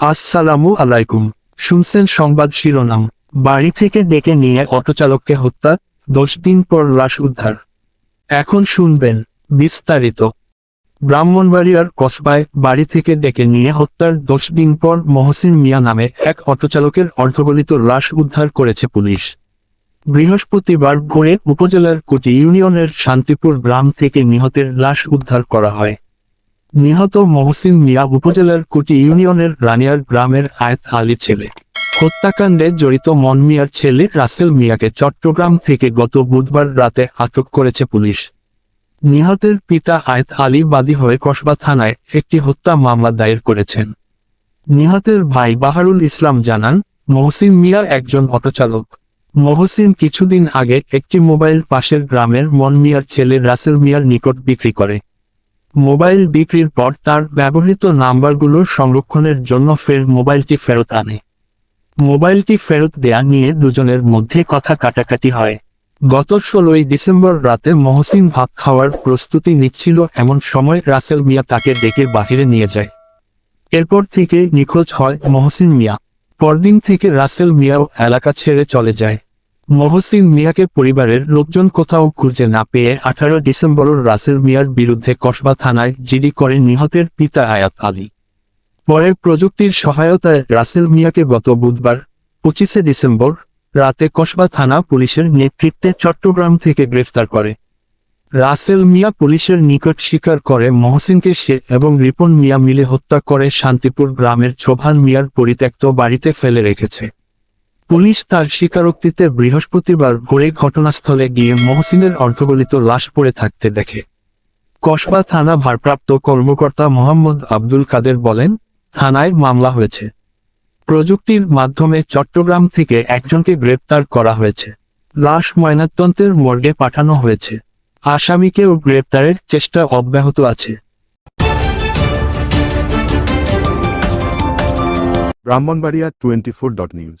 আসসালামু আলাইকুম। শুনছেন সংবাদ শিরোনাম। বাড়ি থেকে ডেকে নিয়ে অটোচালককে হত্যা, দশ দিন পর লাশ উদ্ধার। এখন শুনবেন বিস্তারিত। ব্রাহ্মণবাড়িয়ার কসবায় বাড়ি থেকে ডেকে নিয়ে হত্যার দশ দিন পর মহসিন মিয়া নামে এক অটোচালকের অর্ধগলিত লাশ উদ্ধার করেছে পুলিশ। বৃহস্পতিবার ভোরে উপজেলার কুটি ইউনিয়নের শান্তিপুর গ্রাম থেকে নিহতের লাশ উদ্ধার করা হয়। নিহত মহসিন মিয়া উপজেলার কুটি ইউনিয়নের রানিয়ার গ্রামের আয়েত আলী ছেলে। হত্যাকাণ্ডে জড়িত মন মিয়ার ছেলে রাসেল মিয়াকে চট্টগ্রাম থেকে গত বুধবার রাতে আটক করেছে পুলিশ। নিহতের পিতা আয়েত আলী বাদী হয়ে কসবা থানায় একটি হত্যা মামলা দায়ের করেছেন। নিহতের ভাই বাহারুল ইসলাম জানান, মহসিন মিয়া একজন অটোচালক। মহসিন কিছুদিন আগে একটি মোবাইল পাশের গ্রামের মন মিয়ার ছেলে রাসেল মিয়ার নিকট বিক্রি করে। মোবাইল বিক্রির পর তার ব্যবহৃত নাম্বারগুলোর সংরক্ষণের জন্য ফের মোবাইলটি ফেরত আনে। মোবাইলটি ফেরত দেয়া নিয়ে দুজনের মধ্যে কথা কাটাকাটি হয়। গত ষোলোই ডিসেম্বর রাতে মহসিন ভাত খাওয়ার প্রস্তুতি নিচ্ছিল এমন সময় রাসেল মিয়া তাকে ডেকে বাহিরে নিয়ে যায়। এরপর থেকে নিখোঁজ হয় মহসিন মিয়া। পরদিন থেকে রাসেল মিয়াও এলাকা ছেড়ে চলে যায়। মহসিন মিয়াকে পরিবারের লোকজন কোথাও খুঁজে না পেয়ে আঠারো ডিসেম্বর রাসেল মিয়ার বিরুদ্ধে কসবা থানায় জিডি করে নিহতের পিতা আয়াত আলী। পরে প্রযুক্তির সহায়তায় রাসেল মিয়াকে গত বুধবার, পঁচিশে ডিসেম্বর, রাতে কসবা থানা পুলিশের নেতৃত্বে চট্টগ্রাম থেকে গ্রেফতার করে। রাসেল মিয়া পুলিশের নিকট স্বীকার করে মহসিনকে সে এবং রিপন মিয়া মিলে হত্যা করে শান্তিপুর গ্রামের ছোভান মিয়ার পরিত্যক্ত বাড়িতে ফেলে রেখেছে। পুলিশ তার স্বীকারোক্তিতে বৃহস্পতিবার ভোরে ঘটনাস্থলে গিয়ে মহসিনের অর্ধগলিত লাশ পড়ে থাকতে দেখে। কসবা থানা ভারপ্রাপ্ত কর্মকর্তা মোহাম্মদ আব্দুল কাদের বলেন, থানায় মামলা হয়েছে। প্রযুক্তির মাধ্যমে চট্টগ্রাম থেকে একজনকে গ্রেপ্তার করা হয়েছে। লাশ ময়নাতন্ত্রের মর্গে পাঠানো হয়েছে। আসামিকেও গ্রেপ্তারের চেষ্টা অব্যাহত আছে। Brahmanbaria twenty four dot news.